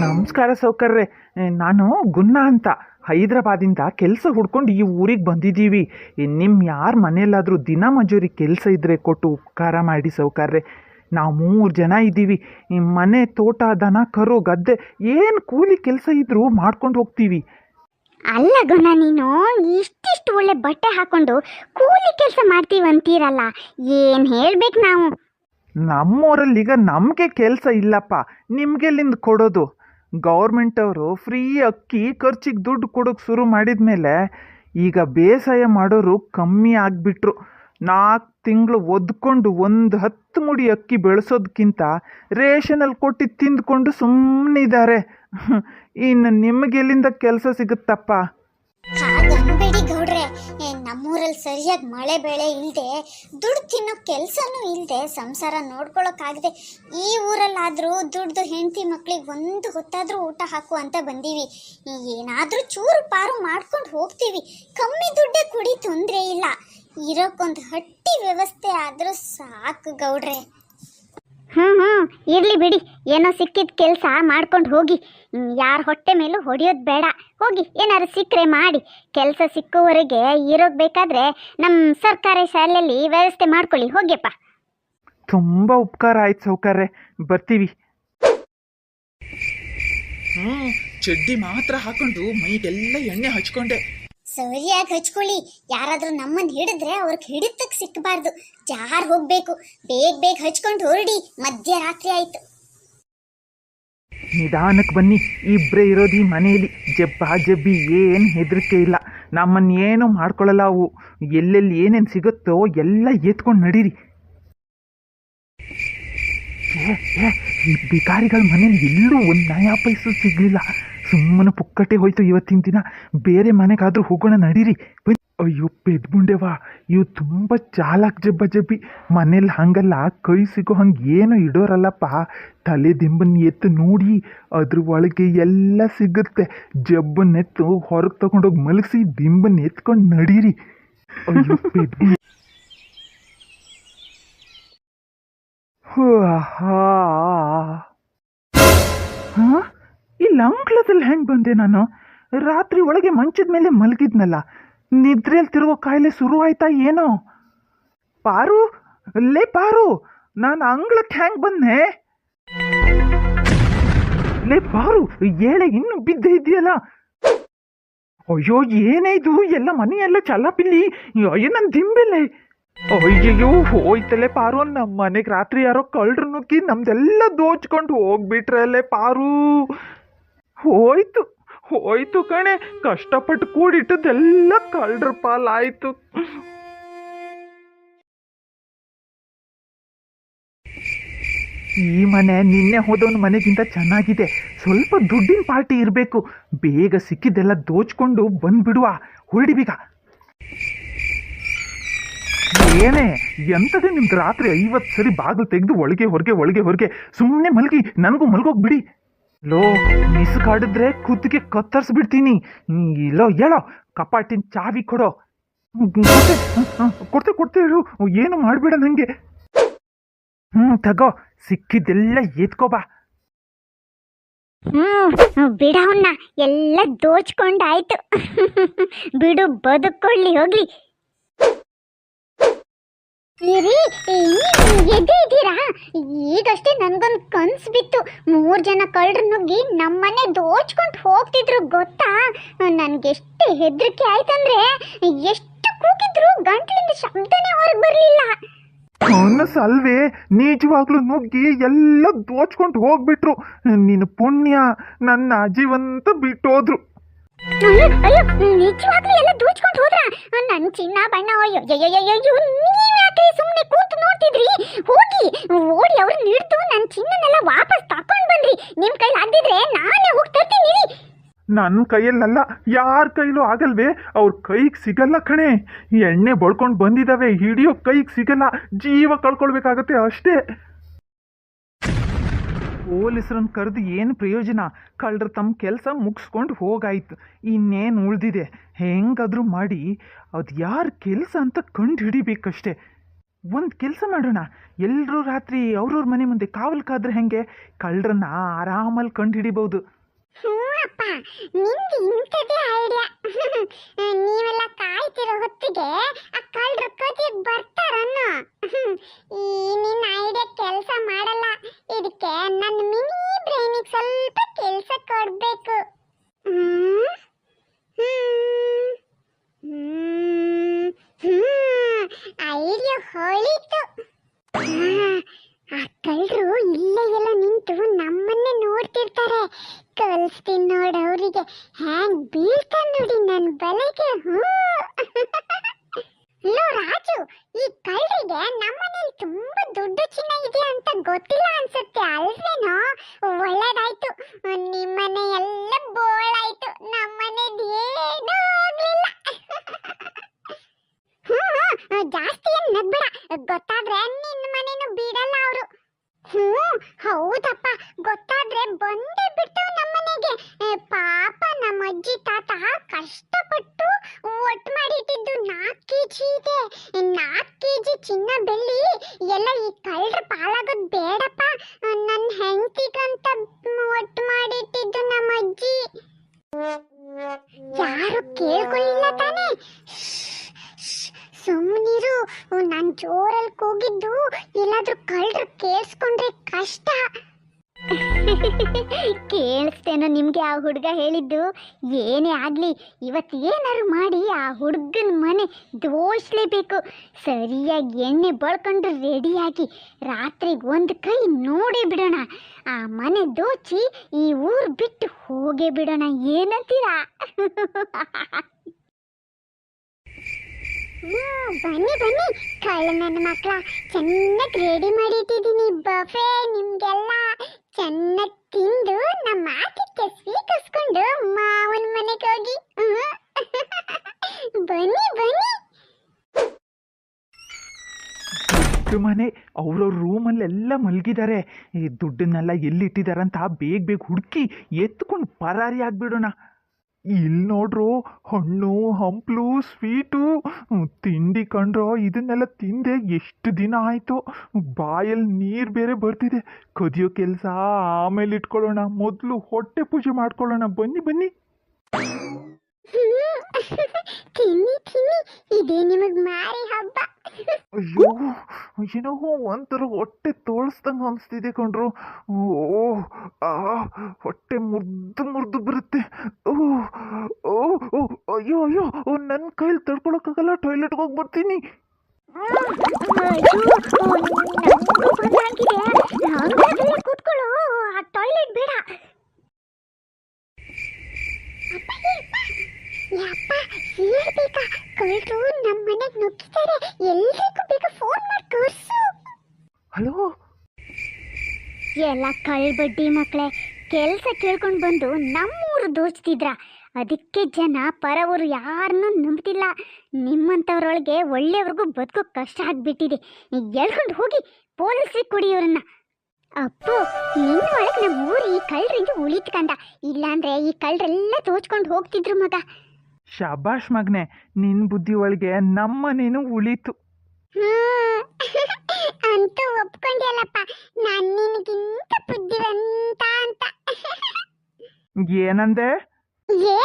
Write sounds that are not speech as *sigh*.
ನಮಸ್ಕಾರ ಸೌಕರ್ರೆ. ನಾನು ಗುನ್ನ ಅಂತ. ಹೈದರಾಬಾದಿಂದ ಕೆಲಸ ಹುಡ್ಕೊಂಡು ಈ ಊರಿಗೆ ಬಂದಿದ್ದೀವಿ. ನಿಮ್ಮ ಯಾರ ಮನೆಯಲ್ಲಾದರೂ ದಿನ ಮಜೂರಿ ಕೆಲಸ ಇದ್ದರೆ ಕೊಟ್ಟು ಉಪಕಾರ ಮಾಡಿ ಸೌಕರ್ರೆ. ನಾವು ಮೂರು ಜನ ಇದ್ದೀವಿ. ಮನೆ ತೋಟ, ದನ, ಕರು, ಗದ್ದೆ ಏನು ಕೂಲಿ ಕೆಲಸ ಇದ್ದರೂ ಮಾಡ್ಕೊಂಡು ಹೋಗ್ತೀವಿ. ಅಲ್ಲ ಗುಣ ನೀನು ಇಷ್ಟಿಷ್ಟು ಒಳ್ಳೆ ಬಟ್ಟೆ ಹಾಕೊಂಡು ಕೂಲಿ ಕೆಲಸ ಮಾಡ್ತೀವಂತೀರಲ್ಲ. ಏನು ಹೇಳ್ಬೇಕು ನಾವು? ನಮ್ಮೂರಲ್ಲಿ ಈಗ ನಮಗೆ ಕೆಲಸ ಇಲ್ಲಪ್ಪ ನಿಮಗೆಲ್ಲಿಂದ ಕೊಡೋದು? ಗೌರ್ಮೆಂಟವರು ಫ್ರೀ ಅಕ್ಕಿ ಖರ್ಚಿಗೆ ದುಡ್ಡು ಕೊಡೋಕೆ ಶುರು ಮಾಡಿದ ಮೇಲೆ ಈಗ ಬೇಸಾಯ ಮಾಡೋರು ಕಮ್ಮಿ ಆಗಿಬಿಟ್ರು. ನಾಲ್ಕು ತಿಂಗಳು ಒದ್ಕೊಂಡು ಒಂದು ಹತ್ತು ಮುಡಿ ಅಕ್ಕಿ ಬೆಳೆಸೋದಕ್ಕಿಂತ ರೇಷನಲ್ಲಿ ಕೊಟ್ಟು ತಿಂದ್ಕೊಂಡು ಸುಮ್ಮನಿದ್ದಾರೆ *laughs* ಇನ್ನು ನಿಮಗೆಲ್ಲಿಂದ ಕೆಲಸ ಸಿಗುತ್ತಪ್ಪ? ನಮ್ಮೂರಲ್ಲಿ ಸರಿಯಾಗಿ ಮಳೆ ಬೆಳೆ ಇಲ್ಲದೆ ದುಡ್ಡು ತಿನ್ನೋ ಕೆಲಸನೂ ಇಲ್ಲದೆ ಸಂಸಾರ ನೋಡ್ಕೊಳಕ್ಕಾಗದೆ ಈ ಊರಲ್ಲಾದರೂ ದುಡ್ದು ಹೆಂಡತಿ ಮಕ್ಕಳಿಗೆ ಒಂದು ಹೊತ್ತಾದರೂ ಊಟ ಹಾಕು ಅಂತ ಬಂದೀವಿ. ಏನಾದರೂ ಚೂರು ಪಾರು ಮಾಡ್ಕೊಂಡು ಹೋಗ್ತೀವಿ. ಕಮ್ಮಿ ದುಡ್ಡೇ ಕುಡಿ ತೊಂದರೆ ಇಲ್ಲ. ಇರೋಕ್ಕೊಂದು ಹಟ್ಟಿ ವ್ಯವಸ್ಥೆ ಆದರೂ ಸಾಕು ಗೌಡ್ರೆ. ಹ್ಞೂ ಹ್ಞೂ ಇರಲಿ ಬಿಡಿ. ಏನೋ ಸಿಕ್ಕಿದ ಕೆಲಸ ಮಾಡ್ಕೊಂಡು ಹೋಗಿ. ಯಾರ ಹೊಟ್ಟೆ ಮೇಲೂ ಹೊಡೆಯೋದು ಬೇಡ. ಹೋಗಿ ಏನಾದ್ರು ಸಿಕ್ಕರೆ ಮಾಡಿ. ಕೆಲಸ ಸಿಕ್ಕುವವರೆಗೆ ಇರೋದು ಬೇಕಾದರೆ ನಮ್ಮ ಸರ್ಕಾರಿ ಶಾಲೆಯಲ್ಲಿ ವ್ಯವಸ್ಥೆ ಮಾಡ್ಕೊಳ್ಳಿ. ಹೋಗ್ಯಪ್ಪ. ತುಂಬ ಉಪಕಾರ ಆಯ್ತು ಸೌಕರ್ಯ. ಬರ್ತೀವಿ. ಹ್ಞೂ ಚಡ್ಡಿ ಮಾತ್ರ ಹಾಕೊಂಡು ಮೈಗೆಲ್ಲ ಎಣ್ಣೆ ಹಚ್ಕೊಂಡೆ. ಸರಿಯಾಗಿ ಹಚ್ಕೊಳ್ಳಿ. ಯಾರಾದರೂ ನಮ್ಮನ್ನು ಹಿಡಿದ್ರೆ ಅವ್ರಿಗೆ ಹಿಡಿತಕ್ಕೆ ಸಿಕ್ಕಬಾರ್ದು ಜಾರ್ ಹೋಗ್ಬೇಕು. ಬೇಗ ಬೇಗ ಹಚ್ಕೊಂಡು ಹೊರಡಿ. ಮಧ್ಯರಾತ್ರಿ ಆಯ್ತು. ನಿಧಾನಕ್ಕೆ ಬನ್ನಿ. ಇಬ್ಬರೇ ಇರೋದು ಈ ಮನೆಯಲ್ಲಿ ಜಬ್ಬ ಜಬ್ಬಿ ಏನು ಹೆದರಿಕೆ ಇಲ್ಲ. ನಮ್ಮನ್ನು ಏನು ಮಾಡ್ಕೊಳ್ಳಲ್ಲ ಅವು. ಎಲ್ಲೆಲ್ಲಿ ಏನೇನು ಸಿಗುತ್ತೋ ಎಲ್ಲ ಎತ್ಕೊಂಡು ನಡೀರಿ. ಈ ಬಿಕಾರಿಗಳ ಮನೇಲಿ ಎಲ್ಲೂ ಒಂದು ನಯಾ ಪೈಸು ಸಿಗಲಿಲ್ಲ. ಸುಮ್ಮನೆ ಪುಕ್ಕಟ್ಟೆ ಹೋಯ್ತು ಇವತ್ತಿನ ದಿನ. ಬೇರೆ ಮನೆಗಾದ್ರೂ ಹೋಗೋಣ ನಡೀರಿ. ಅಯ್ಯೋ ಪೆದ್ಬುಂಡೆವಾ ಇವು ತುಂಬ ಚಾಲಾಕ್ ಜಬ್ಬ ಜಬ್ಬಿ. ಮನೇಲಿ ಹಂಗಲ್ಲ, ಕೈ ಸಿಗೋ ಹಂಗೆ ಏನು ಇಡೋರಲ್ಲಪ್ಪ. ತಲೆ ದಿಂಬನ್ನ ಎತ್ತು ನೋಡಿ, ಅದ್ರ ಒಳಗೆ ಎಲ್ಲ ಸಿಗುತ್ತೆ. ಜಬ್ಬನ್ನೆತ್ತು ಹೊರಗೆ ತಗೊಂಡೋಗಿ ಮಲಗಿಸಿ ದಿಂಬನ್ನ ಎತ್ಕೊಂಡು ನಡೀರಿ. ಅಯ್ಯೋ ಹಾ ಹಾ? ಇಲ್ಲಿ ಅಂಗ್ಲದಲ್ಲಿ ಹೆಂಗೆ ಬಂದೆ ನಾನು? ರಾತ್ರಿ ಒಳಗೆ ಮಂಚದ ಮೇಲೆ ಮಲಗಿದ್ನಲ್ಲ, ನಿದ್ರೆಯಲ್ಲಿ ತಿರುಗೋ ಕಾಯಿಲೆ ಶುರು ಆಯ್ತಾ ಏನೋ? ಪಾರು, ಲೇ ಪಾರು, ನಾನು ಅಂಗ್ಳಕ್ಕೆ ಹೆಂಗೆ ಬಂದೆ? ಲೇ ಪಾರು, ಏಳೆ ಇನ್ನು ಬಿದ್ದೆ ಇದೆಯಲ್ಲ ಅಯ್ಯೋ, ಏನೇ ಇದು, ಎಲ್ಲ ಮನೆಯೆಲ್ಲ ಚಲ್ಲಪಿಲ್ಲಿ ಅಯ್ಯೋ ನನ್ನ ದಿಂಬೆಲೆ. ಅಯ್ಯಯ್ಯೋ, ಹೋಯ್ತಲೆ ಪಾರು ನಮ್ಮ ಮನೆಗೆ ರಾತ್ರಿ ಯಾರೋ ಕಳ್ರು ನುಗ್ಗಿ ನಮ್ದೆಲ್ಲ ದೋಚ್ಕೊಂಡು ಹೋಗ್ಬಿಟ್ರಲ್ಲೇ ಪಾರು. ಹೋಯ್ತು ಹೋಯ್ತು ಕಣೆ. ಕಷ್ಟಪಟ್ಟು ಕೂಡಿಟ್ಟದೆಲ್ಲ ಕಳ್ಳರ ಪಾಲಾಯ್ತು. ಈ ಮನೆ ನಿನ್ನೆ ಹೋದವನ ಮನೆಗಿಂತ ಚೆನ್ನಾಗಿದೆ. ಸ್ವಲ್ಪ ದುಡ್ಡಿನ ಪಾರ್ಟಿ ಇರಬೇಕು. ಬೇಗ ಸಿಕ್ಕಿದ್ದೆಲ್ಲ ದೋಚ್ಕೊಂಡು ಬಂದ್ಬಿಡುವ. ಹೊರಡಿಬೀಗ ಏನೇ, ಎಂಥದೇ ನಿಮ್ದು ರಾತ್ರಿ ಐವತ್ತು ಸರಿ ಬಾಗಿಲು ತೆಗೆದು ಒಳಗೆ ಹೊರಗೆ ಒಳಗೆ ಹೊರಗೆ. ಸುಮ್ಮನೆ ಮಲಗಿ, ನನಗೂ ಮಲ್ಗೋಗಿ ಬಿಡಿ ಲೋ ಮಿಸ್ ಕಾಡಿದ್ರೆ ಕುತ್ತಿಗೆ ಕತ್ತರಿಸ್ಬಿಡ್ತೀನಿ. ಹ್ಮ್, ಇಲ್ಲೋ ಹೇಳೋ ಕಪಾಟಿನ ಚಾವಿ ಕೊಡೋ. ಹ್ಮ್, ಕೊಡ್ತೆ ಹ್ಮ್, ಕೊಡ್ತೆ ಹೇಳು. ಏನು ಮಾಡಬೇಡ ನನಗೆ ಹ್ಞೂ ತಗೋ ಸಿಕ್ಕಿದ್ದೆಲ್ಲ ಎತ್ಕೋಬಾ ಹ್ಞೂ ಬಿಡವನ್ನ ಎಲ್ಲ ದೋಚ್ಕೊಂಡಾಯ್ತು. ಬಿಡು ಬದುಕೊಳ್ಳಿ ಹೋಗ್ಲಿ. ಇರಿ ಎದೆ ಇದ್ದೀರಾ? ಈಗಷ್ಟೇ ನನ್ಗೊಂದು ಕನ್ಸು ಬಿತ್ತು. ಮೂರು ಜನ ಕಳ್ಳರು ನುಗ್ಗಿ ನಮ್ಮನೆ ದೋಚ್ಕೊಂಡು ಹೋಗ್ತಿದ್ರು, ಗೊತ್ತಾ? ನನ್ಗೆಷ್ಟು ಹೆದರಿಕೆ ಆಯ್ತಂದ್ರೆ ಎಷ್ಟು ಕೂಗಿದ್ರು ಗಂಟ್ಲಿಂದ ಶಬ್ದನೇ ಹೊರಗೆ ಬರಲಿಲ್ಲ. ಕನಸಲ್ವೇ ನಿಜವಾಗ್ಲೂ ನುಗ್ಗಿ ಎಲ್ಲ ದೋಚ್ಕೊಂಡು ಹೋಗ್ಬಿಟ್ರು. ನಿನ್ನ ಪುಣ್ಯ ನನ್ನ ಜೀವಂತ ಬಿಟ್ಟೋದ್ರು. ಅಯ್ಯೋ ಎಲ್ಲ ದೂಚ್ಕೊಂಡು ಹೋದ್ರ? ನನ್ ಚಿನ್ನ ಬಣ್ಣ, ಅಯ್ಯೋ ಅಯ್ಯೋ ನೀವ್ ಯಾಕೆ ಸುಮ್ಮನೆ ಕೂತು ನೋಡ್ತಿದ್ರಿ? ಹೋಗಿ, ಓಡಿ ಅವ್ರನ್ನ ಹಿಡ್ದು ನನ್ ಚಿನ್ನನೆಲ್ಲ ವಾಪಸ್ ತಕೊಂಡ್ ಬನ್ರಿ ನಿಮ್ ಕೈಲಿ ಆಗದಿದ್ರೆ ನಾನೇ ಹೋಗಿ ತರ್ತೀನಿ. ನನ್ನ ಕೈಯಲ್ಲಲ್ಲ, ಯಾರ ಕೈಲೂ ಆಗಲ್ವೇ? ಅವ್ರ ಕೈಗೆ ಸಿಗಲ್ಲ ಕಣೆ. ಎಣ್ಣೆ ಬಳ್ಕೊಂಡು ಬಂದಿದ್ದಾವೆ ಹಿಡಿಯೋ ಕೈಗೆ ಸಿಗಲ್ಲ, ಜೀವ ಕಳ್ಕೊಳ್ಬೇಕಾಗತ್ತೆ ಅಷ್ಟೇ. ಪೊಲೀಸರನ್ನ ಕರೆದು ಏನು ಪ್ರಯೋಜನ? ಕಳ್ಳರು ತಮ್ಮ ಕೆಲಸ ಮುಗಿಸ್ಕೊಂಡು ಹೋಗಾಯ್ತು. ಇನ್ನೇನು ಉಳಿದಿದೆ? ಹೆಂಗಾದರೂ ಮಾಡಿ. ಅದು ಯಾರ ಕೆಲಸ ಅಂತ ಕಂಡು ಹಿಡಿಬೇಕಷ್ಟೇ ಒಂದು ಕೆಲಸ ಮಾಡೋಣ. ಎಲ್ಲರೂ ರಾತ್ರಿ ಅವ್ರವ್ರ ಮನೆ ಮುಂದೆ ಕಾವಲು ಕಾದ್ರೆ ಹೆಂಗೆ? ಕಳ್ಳರನ್ನ ಆರಾಮಲ್ಲಿ ಕಂಡು ಹಿಡಿಬಹುದು ಐಡಿಯಾ *laughs* ನೀವೆಲ್ಲ ಕಾಯ್ತಿರೋ ಹೊತ್ತಿಗೆ ಕಳ್ಳರು ಕದಿಯಕ್ ಬರ್ತಾರನ್ನ. ಈ ನಿನ್ನ ಐಡಿಯಾ ಕೆಲಸ ಮಾಡಲ್ಲ. ಇದಕ್ಕೆ ನನ್ನ ಮಿನಿ ಬ್ರೈನಿಗೆ ಸ್ವಲ್ಪ ಕೆಲಸ ಕೊಡ್ಬೇಕು. ಐಡಿಯಾ ಹೊಳಿತು. ಆ ಕಳ್ಳರು ಇಲ್ಲೇ ಎಲ್ಲ ನಿಂತು ನಮ್ಮನ್ನೇ ನೋಡ್ತಿರ್ತಾರೆ. ಕಲಿಸ್ತೀನಿ ನೋಡು ಅವರಿಗೆ. ಹ್ಯಾಂಗ್ ಬೀಳ್ತಾನೆ ನೋಡಿ ನನ್ನ ಬಲೆಗೆ. ನಾಲ್ಕು ಕೆ ಜಿ ಚಿನ್ನ ಬೆಳ್ಳಿ, ಎಲ್ಲ ಈ ಕಳ್ಳರ ಪಾಲಾಗೋದು ಬೇಡಪ್ಪ. ನನ್ನ ಹೆಂಡತಿಗಂತ ಒಟ್ಟು ಮಾಡಿಟ್ಟಿದ್ದು ನಮ್ಮ ಅಜ್ಜಿ. ಯಾರು ಕೇಳ್ಕೊಳ್ಳಿಲ್ಲ ತಾನೇ? ಸುಮ್ಮನಿರು ನಾನು ಜೋರಲ್ಲಿ ಕೂಗಿದ್ದು ಎಲ್ಲಾದರೂ ಕಳ್ಳರು ಕೇಳಿಸ್ಕೊಂಡ್ರೆ ಕಷ್ಟ. *laughs* ಕೇಳಿಸ್ತೇನೋ ನಿಮಗೆ ಆ ಹುಡುಗ ಹೇಳಿದ್ದು. ಏನೇ ಆಗಲಿ, ಇವತ್ತು ಏನಾರು ಮಾಡಿ ಆ ಹುಡುಗನ ಮನೆ ದೋಷಲೇಬೇಕು ಸರಿಯಾಗಿ ಎಣ್ಣೆ ಬಳ್ಕೊಂಡು ರೆಡಿಯಾಗಿ ರಾತ್ರಿಗೆ ಒಂದು ಕೈ ನೋಡಿ ಬಿಡೋಣ. ಆ ಮನೆ ದೋಚಿ ಈ ಊರು ಬಿಟ್ಟು ಹೋಗೇ ಬಿಡೋಣ. ಏನಂತೀರಾ? *laughs* ಬನ್ನಿ ಬನ್ನಿ. ಕಳ್ಳ ನನ್ನ ಮಕ್ಕಳ ಚೆನ್ನಾಗಿ ರೆಡಿ ಮಾಡಿಟ್ಟಿದ್ದೀನಿ ಬಫೆ ನಿಮ್ಗೆಲ್ಲ. ಚೆನ್ನಾಗಿ ತಿಂದು ನಮ್ಮ ಮಾತಿಗೆ ಸ್ವೀಕರಿಸ್ಕೊಂಡು ಮಾವನ ಮನೆಗೆ ಹೋಗಿ. ಬನ್ನಿ ಬನ್ನಿ. ದೊಡ್ಡ ಮನೆ ಅವ್ರವ್ರ ರೂಮಲ್ಲೆಲ್ಲ ಮಲಗಿದ್ದಾರೆ ಈ ದುಡ್ಡನ್ನೆಲ್ಲ ಎಲ್ಲಿಟ್ಟಿದಾರಂತ ಬೇಗ ಬೇಗ ಹುಡುಕಿ ಎತ್ಕೊಂಡು ಪರಾರಿ ಆಗ್ಬಿಡೋಣ. ಇಲ್ಲಿ ನೋಡ್ರು, ಹಣ್ಣು, ಹಂಪ್ಲು, ಸ್ವೀಟು, ತಿಂಡಿ ಕಂಡ್ರೋ ಇದನ್ನೆಲ್ಲ ತಿಂದೆ ಎಷ್ಟು ದಿನ ಆಯಿತು. ಬಾಯಲ್ಲಿ ನೀರು ಬೇರೆ ಬರ್ತಿದೆ. ಕದಿಯೋ ಕೆಲಸ, ಆಮೇಲೆ ಇಟ್ಕೊಳ್ಳೋಣ, ಮೊದಲು ಹೊಟ್ಟೆ ಪೂಜೆ ಮಾಡ್ಕೊಳ್ಳೋಣ. ಬನ್ನಿ ಬನ್ನಿ. ತಿನ್ನಿ ತಿನ್ನಿ. ಇದೇ ನಿಮಗ್ ಮಾರಿ ಹಬ್ಬ. ಅಯ್ಯೋ ಏನೋ ಒಂಥರ ಹೊಟ್ಟೆ ತೋಳಿಸ್ದಂಗೆ ಅನಿಸ್ತಿದೆ ಕಣ್ರು. ಓ ಆ ಹೊಟ್ಟೆ ಮುರ್ದು ಮುರ್ದು ಬರುತ್ತೆ. ಓ ಓ ಓ ಅಯ್ಯೋ ಅಯ್ಯೋ ಓ ನನ್ನ ಕೈಲಿ ತಡ್ಕೊಳಕ್ಕಾಗಲ್ಲ ಟಾಯ್ಲೆಟ್ಗೆ ಹೋಗಿ ಬರ್ತೀನಿ. ಕೂತ್ಕೊಳ್ಳೋ ಆ ಟಾಯ್ಲೆಟ್ ಬೇಡ. ಯಪ್ಪ ಹೇಳ್ಬೇಕಾ ಕಳ್ಳರು ನಮ್ಮ ಮನೆಗೆ ನುಗ್ಗಿದ್ದಾರೆ. ಎಲ್ರಿಗೂ ಬೇಗ ಫೋನ್ ಮಾಡಿ ತೋರಿಸು. ಹಲೋ? ಎಲ್ಲ ಕಳ್ಬಡ್ಡಿ ಮಕ್ಕಳೇ ಕೆಲಸ ಕೇಳ್ಕೊಂಡು ಬಂದು ನಮ್ಮೂರು ದೋಚ್ತಿದ್ರ? ಅದಕ್ಕೆ ಜನ ಪರವರು ಯಾರನ್ನೂ ನಂಬ್ತಿಲ್ಲ. ನಿಮ್ಮಂಥವ್ರೊಳಗೆ ಒಳ್ಳೆಯವ್ರಿಗೂ ಬದುಕೋ ಕಷ್ಟ ಆಗ್ಬಿಟ್ಟಿದೆ. ಎಳ್ಕೊಂಡು ಹೋಗಿ ಪೊಲೀಸ್ರಿಗೆ ಕೊಡಿ ಇವ್ರನ್ನ. ಅಪ್ಪು ನಿನ್ನ ಒಳಗೆ ನಮ್ಮ ಊರು ಈ ಕಳ್ಳರಿಂದ ಉಳಿತ್ಕಂಡ ಇಲ್ಲಾಂದ್ರೆ ಈ ಕಳ್ಳರೆಲ್ಲ ದೋಚ್ಕೊಂಡು ಹೋಗ್ತಿದ್ರು ಮಗ. ಶಾಬಾಷ್ ಮಗ್ನೆ ನಿನ್ ಬುದ್ಧಿ ಒಳಗೆ ನಮ್ಮ ನೀನು ಹ್ಮ್. ಅಂತೂ ಒಪ್ಕೊಂಡ್ಯಲ್ಲಪ್ಪ ನಾನು ನಿನಗಿಂತ ಬುದ್ಧಿವಂತ ಅಂತ. ಏನಂದೆ? ಏ